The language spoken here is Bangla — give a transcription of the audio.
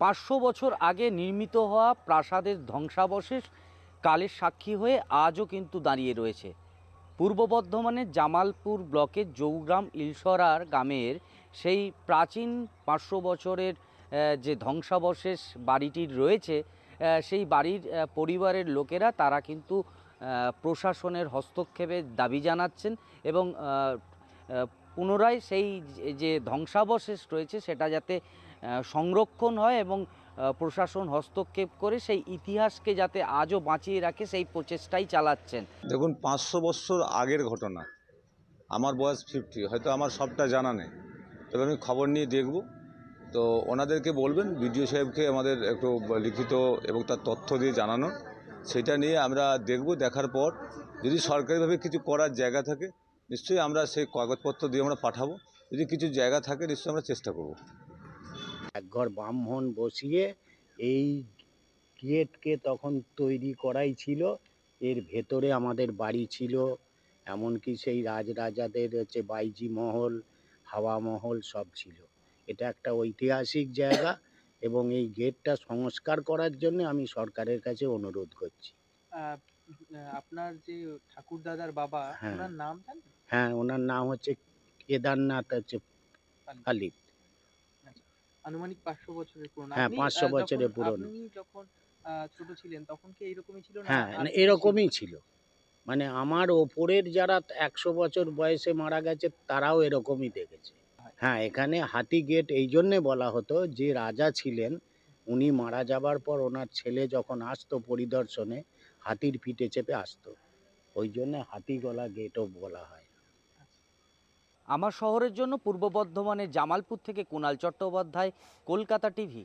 পাঁচশো বছর আগে নির্মিত হওয়া প্রাসাদের ধ্বংসাবশেষ কালের সাক্ষী হয়ে আজও কিন্তু দাঁড়িয়ে রয়েছে। পূর্ব বর্ধমানের জামালপুর ব্লকের জৌগ্রাম ইলসরার গ্রামের সেই প্রাচীন পাঁচশো বছরের যে ধ্বংসাবশেষ বাড়িটির রয়েছে সেই বাড়ির পরিবারের লোকেরা তারা কিন্তু প্রশাসনের হস্তক্ষেপের দাবি জানাচ্ছেন এবং পুনরায় সেই যে- যে ধ্বংসাবশেষ রয়েছে সেটা যাতে সংরক্ষণ হয় এবং প্রশাসন হস্তক্ষেপ করে সেই ইতিহাসকে যাতে আজও বাঁচিয়ে রাখে সেই প্রচেষ্টাই চালাচ্ছেন। দেখুন, পাঁচশো বছর আগের ঘটনা। আমার বয়স ফিফটি হয়তো আমার সবটা জানা নেই। তবে আমি খবর নিয়ে দেখব। তো ওনাদেরকে বলবেন, বিডিও সাহেবকে আমাদের একটু লিখিত এবং তার তথ্য দিয়ে জানানো সেটা নিয়ে আমরা দেখব, দেখার পর যদি সরকারিভাবে কিছু করার জায়গা থাকে, নিশ্চয়ই আমরা সেই কাগজপত্র দিয়ে আমরা পাঠাবো। যদি কিছু জায়গা থাকে, নিশ্চয়ই আমরা চেষ্টা করব। একঘর ব্রাহ্মণ বসিয়ে এই গেটকে তখন তৈরি করাই ছিল। এর ভেতরে আমাদের বাড়ি ছিল, এমনকি সেই রাজরাজাদের হচ্ছে বাইজি মহল, হাওয়া মহল সব ছিল। এটা একটা ঐতিহাসিক জায়গা। এবং এই গেটটা সংস্কার করার জন্য আমি সরকারের কাছে অনুরোধ করছি। আপনার যে ঠাকুর দাদার বাবা হ্যাঁ। ওনার নাম হ্যাঁ ওনার নাম হচ্ছে কেদারনাথ হচ্ছে আলিপ আনুমানিক পাঁচশো বছরের পুরনো। হ্যাঁ, পাঁচশো বছরের পুরনো। যখন ছোট ছিলেন তখন কি এরকমই ছিল না? হ্যাঁ এরকমই ছিল। মানে আমার ওপরের যারা একশো বছর বয়সে মারা গেছে তারাও এরকমই দেখেছে। হ্যাঁ এখানে হাতি গেট এই জন্যে বলা হতো যে রাজা ছিলেন, উনি মারা যাবার পর ওনার ছেলে যখন আসতো পরিদর্শনে, হাতির পিঠে চেপে আসতো। ওই জন্যে হাতিগলা গেটও বলা হয়। আমার শহরের জন্য পূর্ব বর্ধমানের জামালপুর থেকে কুণাল চট্টোপাধ্যায়, কলকাতা টিভি।